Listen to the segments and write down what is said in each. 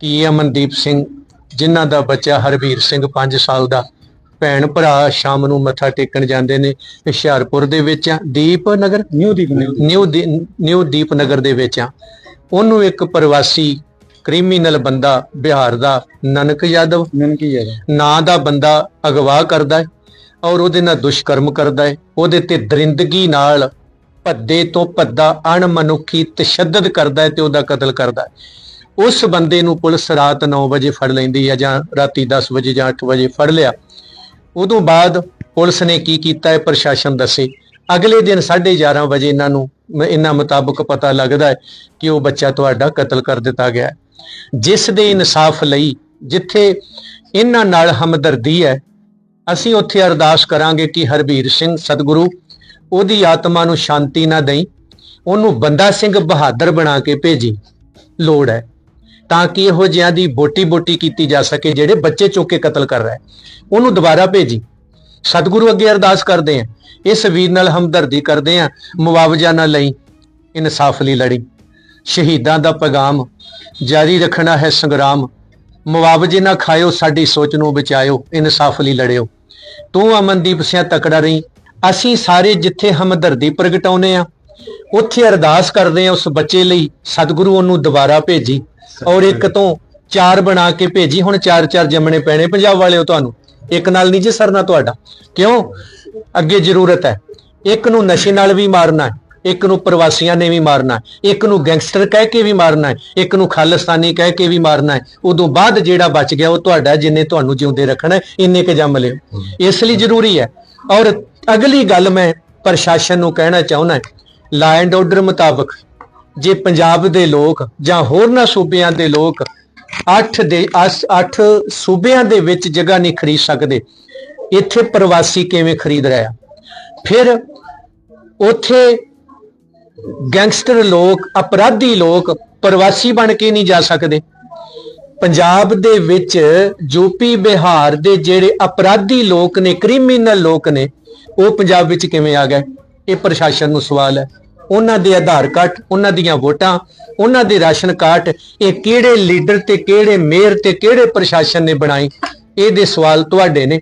ਕਿ ਇਹ ਅਮਨਦੀਪ ਸਿੰਘ? ਜਿਨ੍ਹਾਂ ਦਾ ਬੱਚਾ ਹਰਵੀਰ ਸਿੰਘ 5 ਸਾਲ ਦਾ। ਭੈਣ ਭਰਾ ਸ਼ਾਮ ਨੂੰ ਮੱਥਾ ਟੇਕਣ ਜਾਂਦੇ ਨੇ। ਹੁਸ਼ਿਆਰਪੁਰ ਦੇ ਵਿੱਚ ਆ। Deep Nagar? New Deep new new Deep Nagar ਦੇ ਵਿੱਚ ਆ। ਉਹਨੂੰ ਇੱਕ ਪ੍ਰਵਾਸੀ ਕ੍ਰਿਮੀਨਲ ਬੰਦਾ ਬਿਹਾਰ ਦਾ ਨਨਕ ਯਾਦਵ। ਨਨ ਕੀ ਹੈ ਨਾਂ ਦਾ ਬੰਦਾ ਅਗਵਾ ਕਰਦਾ ਹੈ ਔਰ ਉਹਦੇ ਨਾਲ ਦੁਸ਼ਕਰਮ ਕਰਦਾ ਹੈ। ਉਹਦੇ ਤੇ ਦਰਿੰਦਗੀ ਨਾਲ ਭੱਦੇ ਤੋਂ ਭੱਦਾ ਅਣਮਨੁੱਖੀ ਤਸ਼ੱਦਦ ਕਰਦਾ ਹੈ ਤੇ ਉਹਦਾ ਕਤਲ ਕਰਦਾ ਹੈ। ਉਸ ਬੰਦੇ ਨੂੰ ਪੁਲਿਸ ਰਾਤ 9 ਵਜੇ ਫੜ ਲੈਂਦੀ ਹੈ ਜਾਂ ਰਾਤੀ 10 ਵਜੇ ਜਾਂ 8 ਵਜੇ ਫੜ ਲਿਆ। ਉਦੋਂ ਬਾਅਦ ਪੁਲਿਸ ਨੇ ਕੀ ਕੀਤਾ ਹੈ ਪ੍ਰਸ਼ਾਸਨ ਦੱਸੇ। ਅਗਲੇ ਦਿਨ 11:30 ਵਜੇ ਇਹਨਾਂ ਨੂੰ ਇਹਨਾਂ ਮੁਤਾਬਕ ਪਤਾ ਲੱਗਦਾ ਹੈ ਕਿ ਉਹ ਬੱਚਾ ਤੁਹਾਡਾ ਕਤਲ ਕਰ ਦਿੱਤਾ ਗਿਆ ਹੈ। ਜਿਸ ਦੇ ਇਨਸਾਫ ਲਈ ਜਿੱਥੇ ਇਹਨਾਂ ਨਾਲ ਹਮਦਰਦੀ ਹੈ, ਅਸੀਂ ਉੱਥੇ ਅਰਦਾਸ ਕਰਾਂਗੇ ਕਿ ਹਰਬੀਰ ਸਿੰਘ ਸਤਿਗੁਰੂ, ਉਹਦੀ ਆਤਮਾ ਨੂੰ ਸ਼ਾਂਤੀ ਨਾ ਦੇਈ, ਉਹਨੂੰ ਬੰਦਾ ਸਿੰਘ ਬਹਾਦਰ ਬਣਾ ਕੇ ਭੇਜੀ। ਲੋੜ ਹੈ। ਤਾਂ ਕਿ ਇਹੋ ਜਿਹਾਂ ਦੀ ਬੋਟੀ ਬੋਟੀ ਕੀਤੀ ਜਾ ਸਕੇ, ਜਿਹੜੇ ਬੱਚੇ ਚੁੱਕ ਕੇ ਕਤਲ ਕਰ ਰਹੇ। ਉਹਨੂੰ ਦੁਬਾਰਾ ਭੇਜੀ। ਸਤਿਗੁਰੂ ਅੱਗੇ ਅਰਦਾਸ ਕਰਦੇ ਆ। ਇਸ ਵੀਰ ਨਾਲ ਹਮਦਰਦੀ ਕਰਦੇ ਆ, ਮੁਆਵਜ਼ਾ ਨਾ ਲਈ, ਇਨਸਾਫ ਲਈ ਲੜੀ। ਸ਼ਹੀਦਾਂ ਦਾ ਪੈਗਾਮ, ਜਾਰੀ ਰੱਖਣਾ ਹੈ ਸੰਗਰਾਮ। ਮੁਆਵਜ਼ੇ ਨਾ ਖਾਇਓ, ਸਾਡੀ ਸੋਚ ਨੂੰ ਬਚਾਇਓ, ਇਨਸਾਫ ਲਈ ਲੜਿਓ। ਤੂੰ ਅਮਨਦੀਪ ਸਿਆ ਤਕੜਾ ਰਹੀ। ਅਸੀਂ ਸਾਰੇ ਜਿੱਥੇ ਹਮਦਰਦੀ ਪ੍ਰਗਟਾਉਨੇ ਆ, ਉੱਥੇ ਅਰਦਾਸ ਕਰਦੇ ਆ ਉਸ ਬੱਚੇ ਲਈ, ਸਤਿਗੁਰੂ ਉਹਨੂੰ ਦੁਬਾਰਾ ਭੇਜੀ। ਔਰ ਇੱਕ ਤੋਂ ਚਾਰ ਬਣਾ ਕੇ ਭੇਜੀ, ਹੁਣ ਚਾਰ ਚਾਰ ਜੰਮਣੇ ਪੈਣੇ ਪੰਜਾਬ ਵਾਲਿਓ ਤੁਹਾਨੂੰ। ਇੱਕ ਨਾਲ ਨਹੀਂ ਜੀ ਸਰਨਾ ਤੁਹਾਡਾ। ਕਿਉਂ? ਅੱਗੇ ਜ਼ਰੂਰਤ ਹੈ। ਇੱਕ ਨੂੰ ਨਸ਼ੇ ਨਾਲ ਵੀ ਮਾਰਨਾ ਹੈ, ਇੱਕ ਨੂੰ ਪ੍ਰਵਾਸੀਆਂ ਨੇ ਵੀ ਮਾਰਨਾ ਇੱਕ ਨੂੰ ਗੈਂਗਸਟਰ ਕਹਿ ਕੇ ਵੀ ਮਾਰਨਾ ਹੈ, ਇੱਕ ਨੂੰ ਖਾਲਿਸਤਾਨੀ ਕਹਿ ਕੇ ਵੀ ਮਾਰਨਾ ਹੈ। ਉਦੋਂ ਬਾਅਦ ਜਿਹੜਾ ਬਚ ਗਿਆ ਉਹ ਤੁਹਾਡਾ ਜਿੰਨੇ ਤੁਹਾਨੂੰ ਜਿਉਂਦੇ ਰੱਖਣਾ ਇੰਨੇ ਕ ਜੰਮ ਲਿਓ। ਇਸ ਲਈ ਜ਼ਰੂਰੀ ਹੈ। ਔਰ ਅਗਲੀ ਗੱਲ ਮੈਂ ਪ੍ਰਸ਼ਾਸਨ ਨੂੰ ਕਹਿਣਾ ਚਾਹੁੰਦਾ ਲਾ ਐਂਡ ਆਰਡਰ ਮੁਤਾਬਕ ਜੇ ਪੰਜਾਬ ਦੇ ਲੋਕ ਜਾਂ ਹੋਰਨਾਂ ਸੂਬਿਆਂ ਦੇ ਲੋਕ 8 ਦੇ 8 ਸੂਬਿਆਂ ਦੇ ਵਿੱਚ ਜਗ੍ਹਾ ਨਹੀਂ ਖਰੀਦ ਸਕਦੇ, ਇੱਥੇ ਪ੍ਰਵਾਸੀ ਕਿਵੇਂ ਖਰੀਦ ਰਿਹਾ ਫਿਰ ਉੱਥੇ ਗੈਂਗਸਟਰ ਲੋਕ, ਅਪਰਾਧੀ ਲੋਕ ਪ੍ਰਵਾਸੀ ਬਣ ਕੇ ਨਹੀਂ ਜਾ ਸਕਦੇ। ਪੰਜਾਬ ਦੇ ਵਿੱਚ ਯੂਪੀ ਬਿਹਾਰ ਦੇ ਜਿਹੜੇ ਅਪਰਾਧੀ ਲੋਕ ਨੇ, ਕ੍ਰਿਮੀਨਲ ਲੋਕ ਨੇ, ਉਹ ਪੰਜਾਬ ਵਿੱਚ ਕਿਵੇਂ ਆ ਗਏ? ਇਹ ਪ੍ਰਸ਼ਾਸਨ ਨੂੰ ਸਵਾਲ ਹੈ। ਉਹਨਾਂ ਦੇ ਆਧਾਰ ਕਾਰਡ, ਉਹਨਾਂ ਦੀਆਂ ਵੋਟਾਂ, ਉਹਨਾਂ ਦੇ ਰਾਸ਼ਨ ਕਾਰਡ, ਇਹ ਕਿਹੜੇ ਲੀਡਰ ਤੇ ਕਿਹੜੇ ਮੇਅਰ ਤੇ ਕਿਹੜੇ ਪ੍ਰਸ਼ਾਸਨ ਨੇ ਬਣਾਈ ਇਹਦੇ ਸਵਾਲ ਤੁਹਾਡੇ ਨੇ।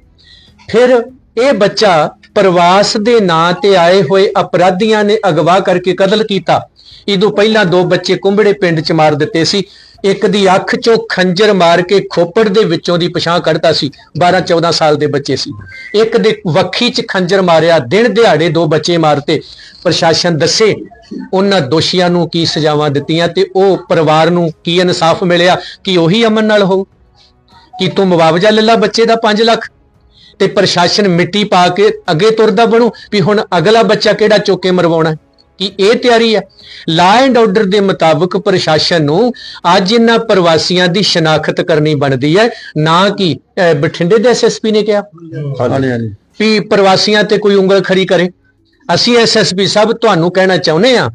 ਫਿਰ ਇਹ ਬੱਚਾ ਪ੍ਰਵਾਸ ਦੇ ਨਾਂ ਤੇ ਆਏ ਹੋਏ ਅਪਰਾਧੀਆਂ ਨੇ ਅਗਵਾ ਕਰਕੇ ਕਤਲ ਕੀਤਾ। ਇਦੋਂ ਪਹਿਲਾਂ ਦੋ ਬੱਚੇ ਕੁੰਬੜੇ ਪਿੰਡ ਚ ਮਾਰ ਦਿੱਤੇ ਸੀ। ਇੱਕ ਦੀ ਅੱਖ ਚੋਂ ਖੰਜਰ ਮਾਰ ਕੇ ਖੋਪੜ ਦੇ ਵਿੱਚੋਂ ਦੀ ਪਛਾਣ ਕੱਢਤਾ ਸੀ। 12 14 ਸਾਲ ਦੇ ਬੱਚੇ ਸੀ। ਇੱਕ ਦੇ ਵੱਖੀ ਚ ਖੰਜਰ ਮਾਰਿਆ। ਦਿਨ ਦਿਹਾੜੇ ਦੋ ਬੱਚੇ ਮਾਰਤੇ। ਪ੍ਰਸ਼ਾਸਨ ਦੱਸੇ, ਉਹਨਾਂ ਦੋਸ਼ੀਆਂ ਨੂੰ ਕੀ ਸਜ਼ਾਵਾਂ ਦਿੱਤੀਆਂ ਤੇ ਉਹ ਪਰਿਵਾਰ ਨੂੰ ਕੀ ਇਨਸਾਫ ਮਿਲਿਆ, ਕਿ ਉਹੀ ਅਮਨ ਨਾਲ ਹੋ ਕਿ ਤੂੰ ਮੁਆਵਜ਼ਾ ਲੈ ਲਾ ਬੱਚੇ ਦਾ 5 ਲੱਖ? ਤੇ ਪ੍ਰਸ਼ਾਸਨ ਮਿੱਟੀ ਪਾ ਕੇ ਅੱਗੇ ਤੁਰਦਾ ਬਣੂ ਵੀ ਹੁਣ ਅਗਲਾ ਬੱਚਾ ਕਿਹੜਾ ਚੁੱਕ ਕੇ ਮਰਵਾਉਣਾ ਕਿ ਇਹ ਤਿਆਰੀ ਹੈ। ਲਾ ਐਂਡ ਆਰਡਰ ਦੇ ਮੁਤਾਬਕ ਪ੍ਰਸ਼ਾਸਨ ਨੂੰ ਅੱਜ ਇਹਨਾਂ ਪ੍ਰਵਾਸੀਆਂ ਦੀ ਸ਼ਨਾਖਤ ਕਰਨੀ ਬਣਦੀ ਹੈ। ਨਾ ਕਿ ਅਹ, ਬਠਿੰਡੇ ਦੇ ਐਸਐਸਪੀ ਨੇ ਕਿਹਾ। ਹਾਂਜੀ ਹਾਂਜੀ। ਵੀ ਪ੍ਰਵਾਸੀਆਂ ਤੇ ਕੋਈ ਉਂਗਲ ਖੜੀ ਕਰੇ। ਅਸੀਂ ਐਸਐਸਪੀ ਸਾਹਿਬ ਤੁਹਾਨੂੰ ਕਹਿਣਾ ਚਾਹੁੰਦੇ ਆ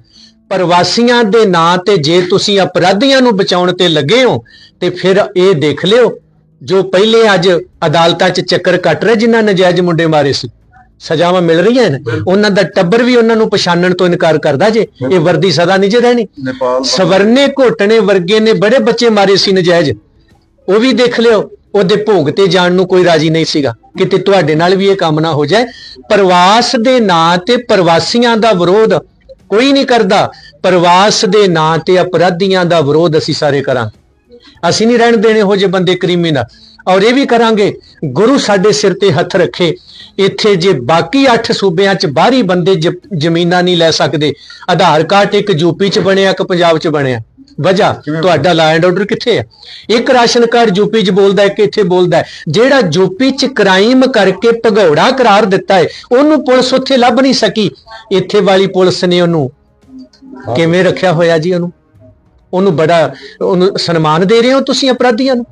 ਪ੍ਰਵਾਸੀਆਂ ਦੇ ਨਾਂ ਤੇ ਜੇ ਤੁਸੀਂ ਅਪਰਾਧੀਆਂ ਨੂੰ ਬਚਾਉਣ ਤੇ ਲੱਗੇ ਹੋ ਤੇ ਫਿਰ ਇਹ ਦੇਖ ਲਿਓ। ਜੋ ਪਹਿਲੇ ਅੱਜ ਅਦਾਲਤਾਂ 'ਚ ਚੱਕਰ ਕੱਟ ਰਹੇ ਜਿਨ੍ਹਾਂ ਨਜਾਇਜ਼ ਮੁੰਡੇ ਮਾਰੇ ਸੀ। ਸਜ਼ਾਵਾਂ ਮਿਲ ਰਹੀਆਂ ਨੇ ਉਹਨਾਂ ਦਾ ਟੱਬਰ ਵੀ ਉਹਨਾਂ ਨੂੰ ਪਛਾਣਨ ਤੋਂ ਇਨਕਾਰ ਕਰਦਾ ਜੇ। ਇਹ ਵਰਦੀ ਸਦਾ ਨਹੀਂ ਜੇ ਰਹਿਣੀ ਸਵਰਨੇ ਘੋਟਣੇ ਵਰਗੇ ਨੇ ਬੜੇ ਬੱਚੇ ਮਾਰੇ ਸੀ ਨਜਾਇਜ਼। ਉਹ ਵੀ ਦੇਖ ਲਿਓ ਉਹਦੇ ਭੋਗ ਤੇ ਜਾਣ ਨੂੰ ਕੋਈ ਰਾਜੀ ਨਹੀਂ ਸੀਗਾ। ਕਿਤੇ ਤੁਹਾਡੇ ਨਾਲ ਵੀ ਇਹ ਕੰਮ ਨਾ ਹੋ ਜਾਏ। ਪ੍ਰਵਾਸ ਦੇ ਨਾਂ ਤੇ ਪ੍ਰਵਾਸੀਆਂ ਦਾ ਵਿਰੋਧ ਕੋਈ ਨਹੀਂ ਕਰਦਾ। ਪ੍ਰਵਾਸ ਦੇ ਨਾਂ ਤੇ ਅਪਰਾਧੀਆਂ ਦਾ ਵਿਰੋਧ ਅਸੀਂ ਸਾਰੇ ਕਰਾਂਗੇ। ਅਸੀਂ ਨਹੀਂ ਰਹਿਣ ਦੇਣੇ ਹੋ ਜੇ ਬੰਦੇ ਕ੍ਰਿਮੀਨਲ। ਔਰ ਇਹ ਵੀ ਕਰਾਂਗੇ ਗੁਰੂ ਸਾਡੇ ਸਿਰ ਤੇ ਹੱਥ ਰੱਖੇ। ਇੱਥੇ ਜੇ ਬਾਕੀ 8 ਸੂਬਿਆਂ 'ਚ ਬਾਹਰੀ ਬੰਦੇ ਜ਼ਮੀਨਾਂ ਨਹੀਂ ਲੈ ਸਕਦੇ ਆਧਾਰ ਕਾਰਡ ਇੱਕ ਯੂਪੀ 'ਚ ਬਣਿਆ ਇੱਕ ਪੰਜਾਬ 'ਚ ਬਣਿਆ। ਵਜ੍ਹਾ ਤੁਹਾਡਾ ਲਾ ਐਂਡ ਆਰਡਰ ਕਿੱਥੇ ਹੈ ਇੱਕ ਰਾਸ਼ਨ ਕਾਰਡ ਯੂਪੀ 'ਚ ਬੋਲਦਾ ਹੈ ਕਿ ਇੱਥੇ ਬੋਲਦਾ ਹੈ। ਜਿਹੜਾ ਯੂਪੀ 'ਚ ਕ੍ਰਾਈਮ ਕਰਕੇ ਭਗੌੜਾ ਕਰਾਰ ਦਿੱਤਾ ਹੈ ਉਹਨੂੰ ਪੁਲਿਸ ਉੱਥੇ ਲੱਭ ਨਹੀਂ ਸਕੀ। ਇੱਥੇ ਵਾਲੀ ਪੁਲਿਸ ਨੇ ਉਹਨੂੰ ਕਿਵੇਂ ਰੱਖਿਆ ਹੋਇਆ ਜੀ ਉਹਨੂੰ? ਉਹਨੂੰ ਬੜਾ, ਉਹਨੂੰ ਸਨਮਾਨ ਦੇ ਰਹੇ ਹੋ ਤੁਸੀਂ ਅਪਰਾਧੀਆਂ ਨੂੰ।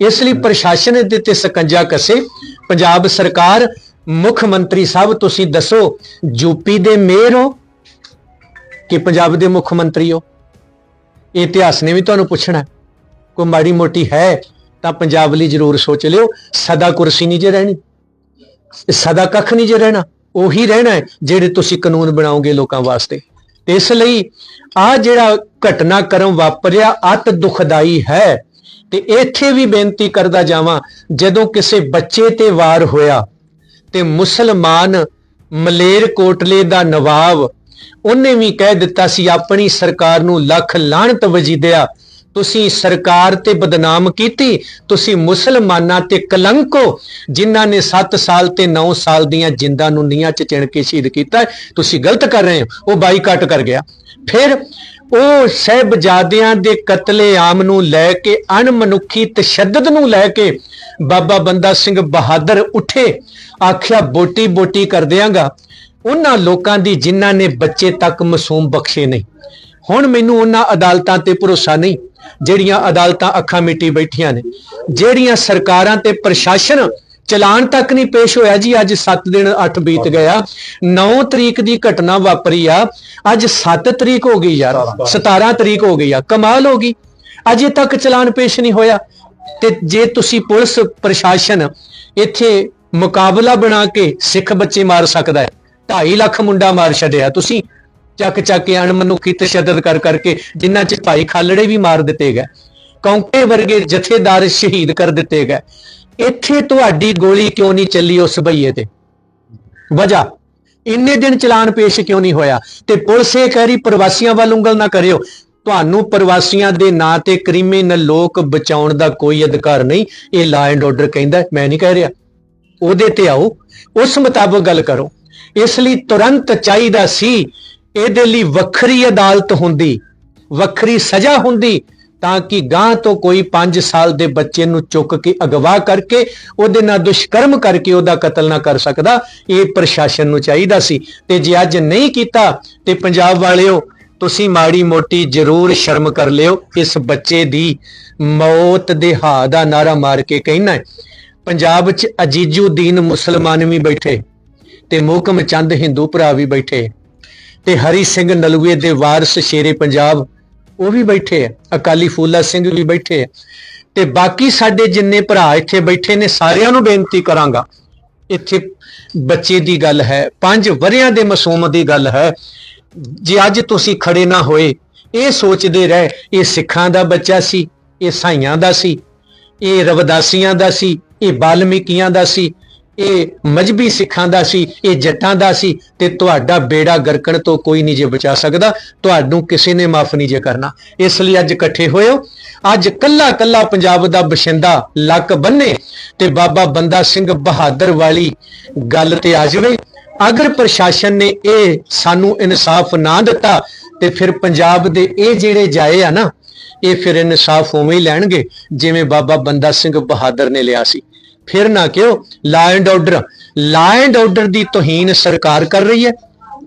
ਇਸ ਲਈ ਪ੍ਰਸ਼ਾਸਨ ਦੇ ਤੇ ਸਕੰਜਾ ਕਸੇ। ਪੰਜਾਬ ਸਰਕਾਰ, ਮੁੱਖ ਮੰਤਰੀ ਸਾਹਿਬ, ਤੁਸੀਂ ਦੱਸੋ ਯੂਪੀ ਦੇ ਮੇਅਰ ਹੋ ਕਿ ਪੰਜਾਬ ਦੇ ਮੁੱਖ ਮੰਤਰੀ ਹੋ? ਇਹ ਇਤਿਹਾਸ ਨੇ ਵੀ ਤੁਹਾਨੂੰ ਪੁੱਛਣਾ ਕੋਈ ਮਾੜੀ ਮੋਟੀ ਹੈ ਤਾਂ ਪੰਜਾਬ ਲਈ ਜ਼ਰੂਰ ਸੋਚ ਲਿਓ। ਸਦਾ ਕੁਰਸੀ ਨਹੀਂ ਜੇ ਰਹਿਣੀ। ਸਦਾ ਕੱਖ ਨਹੀਂ ਜੇ ਰਹਿਣਾ। ਉਹੀ ਰਹਿਣਾ ਜਿਹੜੇ ਤੁਸੀਂ ਕਾਨੂੰਨ ਬਣਾਓਗੇ ਲੋਕਾਂ ਵਾਸਤੇ। ਤੇ ਇਸ ਲਈ ਆ ਜਿਹੜਾ ਘਟਨਾਕ੍ਰਮ ਵਾਪਰਿਆ, ਅਤ ਦੁਖਦਾਈ ਹੈ। ਤੇ ਇੱਥੇ ਵੀ ਬੇਨਤੀ ਕਰਦਾ ਜਾਵਾਂ, ਜਦੋਂ ਕਿਸੇ ਬੱਚੇ ਤੇ ਵਾਰ ਹੋਇਆ, ਤੇ ਮੁਸਲਮਾਨ ਮਲੇਰ ਕੋਟਲੇ ਦਾ ਨਵਾਬ, ਉਹਨੇ ਵੀ ਕਹਿ ਦਿੱਤਾ ਸੀ, ਆਪਣੀ ਸਰਕਾਰ ਨੂੰ ਲੱਖ ਲਾਹਨਤ ਵਜੀਦਿਆ ਤੁਸੀਂ ਸਰਕਾਰ ਤੇ ਬਦਨਾਮ ਕੀਤੀ, ਤੁਸੀਂ ਮੁਸਲਮਾਨਾਂ ਤੇ ਕਲੰਕ ਹੋ, ਜਿਨ੍ਹਾਂ ਨੇ 7 ਸਾਲ ਤੇ 9 ਸਾਲ ਦੀਆਂ ਜਿੰਦਾਂ ਨੂੰ ਨੀਹਾਂ 'ਚ ਚਿਣ ਕੇ ਸ਼ਹੀਦ ਕੀਤਾ, ਤੁਸੀਂ ਗਲਤ ਕਰ ਰਹੇ ਹੋ, ਉਹ ਬਾਈਕਾਟ ਕਰ ਗਿਆ। ਫਿਰ ਉਹ ਸਹਿਬਜ਼ਾਦਿਆਂ ਦੇ ਕਤਲੇਆਮ ਨੂੰ ਲੈ ਕੇ ਅਣਮਨੁੱਖੀ ਤਸ਼ੱਦਦ ਨੂੰ ਲੈ ਕੇ, ਬਾਬਾ ਬੰਦਾ ਸਿੰਘ ਬਹਾਦਰ ਉੱਠੇ, ਆਖਿਆ, ਬੋਟੀ ਬੋਟੀ ਕਰ ਦਿਆਂਗਾ। ਉਹਨਾਂ ਲੋਕਾਂ ਦੀ ਜਿਨ੍ਹਾਂ ਨੇ ਬੱਚੇ ਤੱਕ ਮਾਸੂਮ ਬਖਸ਼ੇ ਨਹੀਂ। ਹੁਣ ਮੈਨੂੰ ਉਹਨਾਂ ਅਦਾਲਤਾਂ ਤੇ ਭਰੋਸਾ ਨਹੀਂ। ਜਿਹੜੀਆਂ ਅਦਾਲਤਾਂ ਅੱਖਾਂ ਮਿੱਟੀ ਬੈਠੀਆਂ ਨੇ, ਜਿਹੜੀਆਂ ਸਰਕਾਰਾਂ ਤੇ ਪ੍ਰਸ਼ਾਸਨ ਚਲਾਨ ਤੱਕ ਨਹੀਂ ਪੇਸ਼ ਹੋਇਆ ਜੀ, ਅੱਜ 7 ਦਿਨ 8 ਬੀਤ ਗਿਆ 9 ਤਰੀਕ ਦੀ ਘਟਨਾ ਵਾਪਰੀ ਆ, ਅੱਜ 7 ਤਰੀਕ ਹੋ ਗਈ ਯਾਰ 17 ਤਰੀਕ ਹੋ ਗਈ ਆ, ਕਮਾਲ ਹੋ ਗਈ, ਅਜੇ ਤੱਕ ਚਲਾਨ ਪੇਸ਼ ਨਹੀਂ ਹੋਇਆ। ਤੇ ਜੇ ਤੁਸੀਂ ਪੁਲਿਸ ਪ੍ਰਸ਼ਾਸਨ ਇੱਥੇ ਮੁਕਾਬਲਾ ਬਣਾ ਕੇ ਸਿੱਖ ਬੱਚੇ ਮਾਰ ਸਕਦਾ ਹੈ 2.5 ਲੱਖ ਮੁੰਡਾ ਮਾਰ ਛੱਡਿਆ ਤੁਸੀਂ ਚੱਕ ਚੱਕ ਕੇ ਅਣਮਨੁੱਖੀ ਤਸ਼ੱਦਦ ਕਰ ਕਰਕੇ ਜਿਨ੍ਹਾਂ ਚ ਭਾਈ ਖਾਲੜੇ ਵੀ ਮਾਰ ਦਿੱਤੇ ਗਏ, ਕੌਂਕੇ ਵਰਗੇ ਜਥੇਦਾਰ ਸ਼ਹੀਦ ਕਰ ਦਿੱਤੇ ਗਏ। ਇੱਥੇ ਤੁਹਾਡੀ ਗੋਲੀ ਕਿਉਂ ਨਹੀਂ ਚੱਲੀ ਉਸ ਭਈਏ ਤੇ? ਵਜ੍ਹਾ, ਇੰਨੇ ਦਿਨ ਚਲਾਨ ਪੇਸ਼ ਕਿਉਂ ਨਹੀਂ ਹੋਇਆ? ਤੇ ਪੁਲਿਸ ਇਹ ਕਹਿ ਰਹੀ, ਪ੍ਰਵਾਸੀਆਂ ਵੱਲ ਉਂਗਲ ਨਾ ਕਰਿਓ। ਤੁਹਾਨੂੰ ਪ੍ਰਵਾਸੀਆਂ ਦੇ ਨਾਂ ਤੇ ਕ੍ਰਿਮੀਨਲ ਲੋਕ ਬਚਾਉਣ ਦਾ ਕੋਈ ਅਧਿਕਾਰ ਨਹੀਂ, ਇਹ ਲਾ ਐਂਡ ਆਰਡਰ ਕਹਿੰਦਾ, ਮੈਂ ਨਹੀਂ ਕਹਿ ਰਿਹਾ। ਉਹਦੇ ਤੇ ਆਓ, ਉਸ ਮੁਤਾਬਕ ਗੱਲ ਕਰੋ। ਇਸ ਲਈ ਤੁਰੰਤ ਚਾਹੀਦਾ ਸੀ ਇਹਦੇ ਲਈ ਵੱਖਰੀ ਅਦਾਲਤ ਹੁੰਦੀ, ਵੱਖਰੀ ਸਜ਼ਾ ਹੁੰਦੀ, ਤਾਂ ਕਿ ਗਾਂ ਤੋਂ ਕੋਈ 5 ਸਾਲ ਦੇ ਬੱਚੇ ਨੂੰ ਚੁੱਕ ਕੇ ਅਗਵਾ ਕਰਕੇ ਉਹਦੇ ਨਾਲ ਦੁਸ਼ਕਰਮ ਕਰਕੇ ਉਹਦਾ ਕਤਲ ਨਾ ਕਰ ਸਕਦਾ, ਇਹ ਪ੍ਰਸ਼ਾਸਨ ਨੂੰ ਚਾਹੀਦਾ ਸੀ। ਤੇ ਜੇ ਅੱਜ ਨਹੀਂ ਕੀਤਾ, ਤੇ ਪੰਜਾਬ ਵਾਲਿਓ, ਤੁਸੀਂ ਮਾੜੀ ਮੋਟੀ ਜ਼ਰੂਰ ਸ਼ਰਮ ਕਰ ਲਿਓ, ਇਸ ਬੱਚੇ ਦੀ ਮੌਤ ਦੇ ਹਾ ਦਾ ਨਾਰਾ ਮਾਰ ਕੇ ਕਹਿਣਾ ਪੰਜਾਬ 'ਚ ਅਜੀਜੁਦੀਨ ਮੁਸਲਮਾਨ ਵੀ ਬੈਠੇ, ਤੇ ਮੋਹਕਮ ਚੰਦ ਹਿੰਦੂ ਭਰਾ ਵੀ ਬੈਠੇ। ਤੇ ਹਰੀ ਸਿੰਘ ਨਲੂਏ ਦੇ ਵਾਰਸ ਸ਼ੇਰੇ ਪੰਜਾਬ, ਉਹ ਵੀ ਬੈਠੇ ਆ, ਅਕਾਲੀ ਫੂਲਾ ਸਿੰਘ ਵੀ ਬੈਠੇ ਆ। ਤੇ ਬਾਕੀ ਸਾਡੇ ਜਿੰਨੇ ਭਰਾ ਇੱਥੇ ਬੈਠੇ ਨੇ, ਸਾਰਿਆਂ ਨੂੰ ਬੇਨਤੀ ਕਰਾਂਗਾ, ਇੱਥੇ ਬੱਚੇ ਦੀ ਗੱਲ ਹੈ, ਪੰਜ ਵਰਿਆਂ ਦੇ ਮਾਸੂਮ ਦੀ ਗੱਲ ਹੈ, ਜੇ ਅੱਜ ਤੁਸੀਂ ਖੜੇ ਨਾ ਹੋਏ, ਇਹ ਸੋਚਦੇ ਰਹੇ, ਇਹ ਸਿੱਖਾਂ ਦਾ ਬੱਚਾ ਸੀ, ਇਹ ਸਾਈਆਂ ਦਾ ਸੀ, ਇਹ ਰਵਦਾਸੀਆਂ ਦਾ ਸੀ, ਇਹ ਬਾਲਮੀਕੀਆਂ ਦਾ ਸੀ ਇਹ ਮਜਬੀ ਸਿੱਖਾਂ ਦਾ ਸੀ, ਇਹ ਜੱਟਾਂ ਦਾ ਸੀ ਤੇ ਤੁਹਾਡਾ ਬੇੜਾ ਗਰਕਣ ਤੋਂ ਕੋਈ ਨਹੀਂ ਜੇ ਬਚਾ ਸਕਦਾ, ਤੁਹਾਨੂੰ ਕਿਸੇ ਨੇ ਮਾਫ ਨਹੀਂ ਜੇ ਕਰਨਾ। ਇਸ ਲਈ ਅੱਜ ਇਕੱਠੇ ਹੋਇਓ ਅੱਜ ਕੱਲਾ ਕੱਲਾ ਪੰਜਾਬ ਦਾ ਬਸ਼ਿੰਦਾ ਲੱਕ ਬੰਨੇ ਤੇ ਬਾਬਾ ਬੰਦਾ ਸਿੰਘ ਬਹਾਦਰ ਵਾਲੀ ਗੱਲ ਤੇ ਆ ਜਾਵੇ। ਅਗਰ ਪ੍ਰਸ਼ਾਸਨ ਨੇ ਇਹ ਸਾਨੂੰ ਇਨਸਾਫ ਨਾ ਦਿੱਤਾ ਤੇ ਫਿਰ ਪੰਜਾਬ ਦੇ ਇਹ ਜਿਹੜੇ ਜਾਏ ਆ ਨਾ, ਇਹ ਫਿਰ ਇਨਸਾਫ ਉਵੇਂ ਹੀ ਲੈਣਗੇ ਜਿਵੇਂ ਬਾਬਾ ਬੰਦਾ ਸਿੰਘ ਬਹਾਦਰ ਨੇ ਲਿਆ ਸੀ। ਫਿਰ ਨਾ ਕਿਉਂ law and order law and order ਦੀ ਤੋਹੀਨ ਸਰਕਾਰ ਕਰ ਰਹੀ ਹੈ,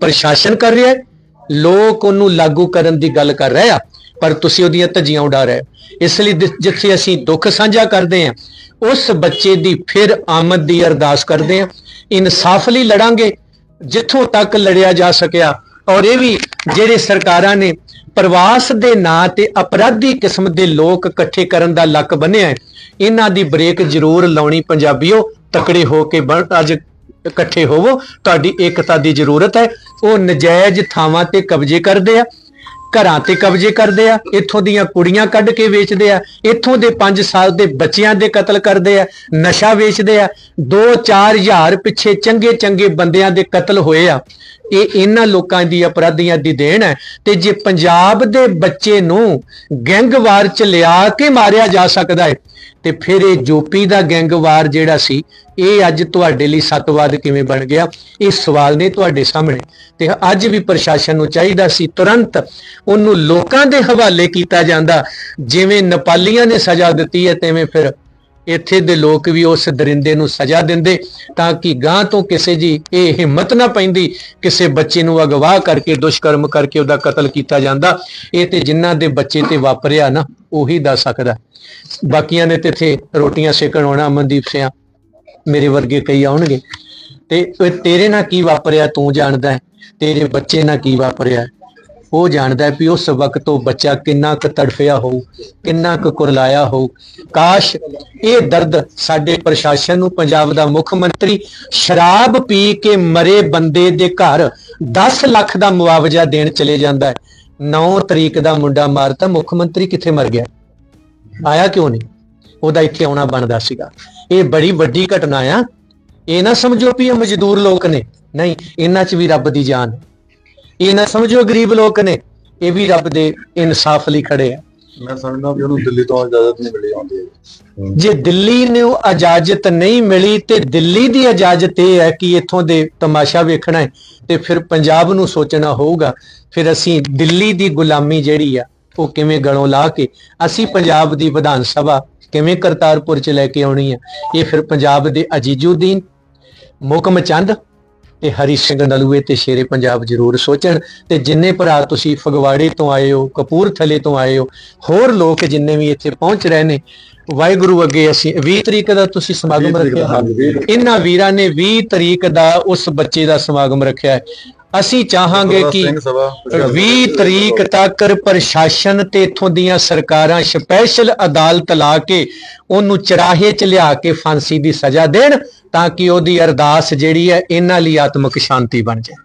ਪ੍ਰਸ਼ਾਸਨ ਕਰ ਰਿਹਾ ਹੈ, ਲੋਕ ਉਹਨੂੰ ਲਾਗੂ ਕਰਨ ਦੀ ਗੱਲ ਕਰ ਰਹੇ ਆ, ਪਰ ਤੁਸੀਂ ਉਹਦੀਆਂ ਧੱਜੀਆਂ ਉਡਾ ਰਹੇ ਹੋ। ਇਸ ਲਈ ਜਿੱਥੇ ਅਸੀਂ ਦੁੱਖ ਸਾਂਝਾ ਕਰਦੇ ਹਾਂ, ਉਸ ਬੱਚੇ ਦੀ ਫਿਰ ਆਮਦ ਦੀ ਅਰਦਾਸ ਕਰਦੇ ਹਾਂ, ਇਨਸਾਫ ਲਈ ਲੜਾਂਗੇ, ਜਿੱਥੋਂ ਤੱਕ ਲੜਿਆ ਜਾ ਸਕਿਆ ਔਰ ਇਹ ਵੀ ਜਿਹੜੇ ਸਰਕਾਰਾਂ ਨੇ ਪ੍ਰਵਾਸ ਦੇ ਨਾਂ ਤੇ ਅਪਰਾਧੀ ਕਿਸਮ ਦੇ ਲੋਕ ਇਕੱਠੇ ਕਰਨ ਦਾ ਲੱਕ ਬੰਨਿਆ ਇਹਨਾਂ ਦੀ ਬ੍ਰੇਕ ਜ਼ਰੂਰ ਲਾਉਣੀ ਪੰਜਾਬੀਓ, ਤਕੜੇ ਹੋ ਕੇ ਅੱਜ ਇਕੱਠੇ ਹੋਵੋ, ਤੁਹਾਡੀ ਏਕਤਾ ਦੀ ਜ਼ਰੂਰਤ ਹੈ, ਉਹ ਨਜਾਇਜ਼ ਥਾਵਾਂ ਤੇ ਕਬਜ਼ੇ ਕਰਦੇ ਆ, ਘਰਾਂ ਤੇ ਕਬਜ਼ੇ ਕਰਦੇ ਆ, ਇੱਥੋਂ ਦੀਆਂ ਕੁੜੀਆਂ ਕੱਢ ਕੇ ਵੇਚਦੇ ਆ, ਇੱਥੋਂ ਦੇ 5 ਸਾਲ ਦੇ ਬੱਚਿਆਂ ਦੇ ਕਤਲ ਕਰਦੇ ਆ, ਨਸ਼ਾ ਵੇਚਦੇ ਆ 2-4 ਹਜ਼ਾਰ ਪਿੱਛੇ ਚੰਗੇ ਚੰਗੇ ਬੰਦਿਆਂ ਦੇ ਕਤਲ ਹੋਏ ਆ ਇਹ ਇਹਨਾਂ ਲੋਕਾਂ ਦੀ ਅਪਰਾਧੀਆਂ ਦੀ ਦੇਣ ਹੈ। ਤੇ ਜੇ ਪੰਜਾਬ ਦੇ ਬੱਚੇ ਨੂੰ ਗੈਂਗਵਾਰ ਚ ਲਿਆ ਕੇ ਮਾਰਿਆ ਜਾ ਸਕਦਾ ਹੈ, ਤੇ ਫਿਰ ਇਹ ਯੂਪੀ ਦਾ ਗੈਂਗਵਾਰ ਜਿਹੜਾ ਸੀ, ਇਹ ਅੱਜ ਤੁਹਾਡੇ ਲਈ ਸਤਵਾਦ ਕਿਵੇਂ ਬਣ ਗਿਆ? ਇਹ ਸਵਾਲ ਨੇ ਤੁਹਾਡੇ ਸਾਹਮਣੇ। ਤੇ ਅੱਜ ਵੀ ਪ੍ਰਸ਼ਾਸਨ ਨੂੰ ਚਾਹੀਦਾ ਸੀ ਤੁਰੰਤ ਉਹਨੂੰ ਲੋਕਾਂ ਦੇ ਹਵਾਲੇ ਕੀਤਾ ਜਾਂਦਾ। ਜਿਵੇਂ ਨੇਪਾਲੀਆਂ ਨੇ ਸਜ਼ਾ ਦਿੱਤੀ ਹੈ, ਤਿਵੇਂ ਫਿਰ ਇੱਥੇ ਦੇ ਲੋਕ ਵੀ ਉਸ ਦਰਿੰਦੇ ਨੂੰ ਸਜ਼ਾ ਦਿੰਦੇ ਤਾਂ ਕਿ ਗਾਂ ਤੋਂ ਕਿਸੇ ਜੀ ਇਹ ਹਿੰਮਤ ਨਾ ਪੈਂਦੀ, ਕਿਸੇ ਬੱਚੇ ਨੂੰ ਅਗਵਾ ਕਰਕੇ, ਦੁਸ਼ਕਰਮ ਕਰਕੇ ਉਹਦਾ ਕਤਲ ਕੀਤਾ ਜਾਂਦਾ। ਇਹ ਤੇ ਜਿਨ੍ਹਾਂ ਦੇ ਬੱਚੇ ਤੇ ਵਾਪਰਿਆ ਨਾ, ਉਹੀ ਦੱਸ ਸਕਦਾ। ਬਾਕੀਆਂ ਨੇ ਤੇ ਇੱਥੇ ਰੋਟੀਆਂ ਸੇਕਣ ਆਉਣਾ ਅਮਨਦੀਪ ਸਿਆ, ਮੇਰੇ ਵਰਗੇ ਕਈ ਆਉਣਗੇ। ਤੇ ਤੇਰੇ ਨਾਲ ਕੀ ਵਾਪਰਿਆ, ਤੂੰ ਜਾਣਦਾ ਤੇਰੇ ਬੱਚੇ ਨਾਲ ਕੀ ਵਾਪਰਿਆ ਉਹ ਜਾਣਦਾ ਵੀ ਉਸ ਵਕਤ ਉਹ ਬੱਚਾ ਕਿੰਨਾ ਕੁ ਤੜਫਿਆ ਹੋਊ, ਕਿੰਨਾ ਕੁ ਕੁਰਲਾਇਆ ਹੋਊ। ਕਾਸ਼ ਇਹ ਦਰਦ ਸਾਡੇ ਪ੍ਰਸ਼ਾਸਨ ਨੂੰ, ਪੰਜਾਬ ਦਾ ਮੁੱਖ ਮੰਤਰੀ ਸ਼ਰਾਬ ਪੀ ਕੇ ਮਰੇ ਬੰਦੇ ਦੇ ਘਰ 10 ਲੱਖ ਦਾ ਮੁਆਵਜ਼ਾ ਦੇਣ ਚਲੇ ਜਾਂਦਾ ਹੈ। 9 ਤਰੀਕ ਦਾ ਮੁੰਡਾ ਮਾਰਤਾ ਮੁੱਖ ਮੰਤਰੀ ਕਿੱਥੇ ਮਰ ਗਿਆ? ਆਇਆ ਕਿਉਂ ਨਹੀਂ? ਉਹਦਾ ਇੱਥੇ ਆਉਣਾ ਬਣਦਾ ਸੀਗਾ। ਇਹ ਬੜੀ ਵੱਡੀ ਘਟਨਾ ਆ। ਇਹ ਨਾ ਸਮਝੋ ਵੀ ਇਹ ਮਜ਼ਦੂਰ ਲੋਕ ਨੇ। ਨਹੀਂ, ਇਹਨਾਂ 'ਚ ਵੀ ਰੱਬ ਦੀ ਜਾਨ ਹੈ। ਇਹ ਨਾ ਸਮਝੋ ਗਰੀਬ ਲੋਕ ਨੇ ਇਹ ਵੀ ਰੱਬ ਦੇ ਇਨਸਾਫ ਲਈ ਖੜੇ ਆ। ਮੈਂ ਸਮਝਦਾ ਵੀ ਉਹਨੂੰ ਦਿੱਲੀ ਤੋਂ ਇਜਾਜ਼ਤ ਨਹੀਂ ਮਿਲੀ ਆਉਂਦੀ। ਹੈ ਜੇ ਦਿੱਲੀ ਨੂੰ ਇਜਾਜ਼ਤ ਨਹੀਂ ਮਿਲੀ ਤੇ ਦਿੱਲੀ ਦੀ ਇਜਾਜ਼ਤ ਇਹ ਹੈ ਕਿ ਇੱਥੋਂ ਦੇ ਤਮਾਸ਼ਾ ਵੇਖਣਾ ਹੈ ਤੇ ਫਿਰ ਪੰਜਾਬ ਨੂੰ ਸੋਚਣਾ ਹੋਊਗਾ। ਫਿਰ ਅਸੀਂ ਦਿੱਲੀ ਦੀ ਗੁਲਾਮੀ ਜਿਹੜੀ ਆ ਉਹ ਕਿਵੇਂ ਗਲੋਂ ਲਾ ਕੇ ਅਸੀਂ ਪੰਜਾਬ ਦੀ ਵਿਧਾਨ ਸਭਾ ਕਿਵੇਂ ਕਰਤਾਰਪੁਰ ਚ ਲੈ ਕੇ ਆਉਣੀ ਆ ਇਹ ਫਿਰ ਪੰਜਾਬ ਦੇ ਅਜੀਜੂਦੀਨ ਮੁਕਮ ਚੰਦ ਤੇ ਹਰੀ ਸਿੰਘ ਨਲੂਏ ਤੇ ਸ਼ੇਰੇ ਪੰਜਾਬ ਜ਼ਰੂਰ ਸੋਚਣ ਤੇ ਜਿੰਨੇ ਭਰਾ ਤੁਸੀਂ ਫਗਵਾੜੇ ਤੋਂ ਆਏ ਹੋ ਕਪੂਰਥਲੇ ਤੋਂ ਆਏ ਹੋ ਹੋਰ ਲੋਕ ਜਿੰਨੇ ਵੀ ਇੱਥੇ ਪਹੁੰਚ ਰਹੇ ਨੇ ਵਾਹਿਗੁਰੂ ਅੱਗੇ ਅਸੀਂ 20 ਤਰੀਕ ਦਾ ਤੁਸੀਂ ਸਮਾਗਮ ਰੱਖਿਆ ਇਹਨਾਂ ਵੀਰਾਂ ਨੇ 20 ਤਰੀਕ ਦਾ ਉਸ ਬੱਚੇ ਦਾ ਸਮਾਗਮ ਰੱਖਿਆ ਹੈ। ਅਸੀਂ ਚਾਹਾਂਗੇ ਕਿ ਸਿੰਘ ਸਭਾ 20 ਤਰੀਕ ਤੱਕ ਪ੍ਰਸ਼ਾਸਨ ਤੇ ਇਥੋਂ ਦੀਆਂ ਸਰਕਾਰਾਂ ਸਪੈਸ਼ਲ ਅਦਾਲਤ ਲਾ ਕੇ ਉਹਨੂੰ ਚਰਾਹੇ ਚ ਲਿਆ ਕੇ ਫਾਂਸੀ ਦੀ ਸਜ਼ਾ ਦੇਣ। ਤਾਂ ਕਿ ਉਹਦੀ ਅਰਦਾਸ ਜਿਹੜੀ ਹੈ ਇਹਨਾਂ ਲਈ ਆਤਮਿਕ ਸ਼ਾਂਤੀ ਬਣ ਜਾਏ।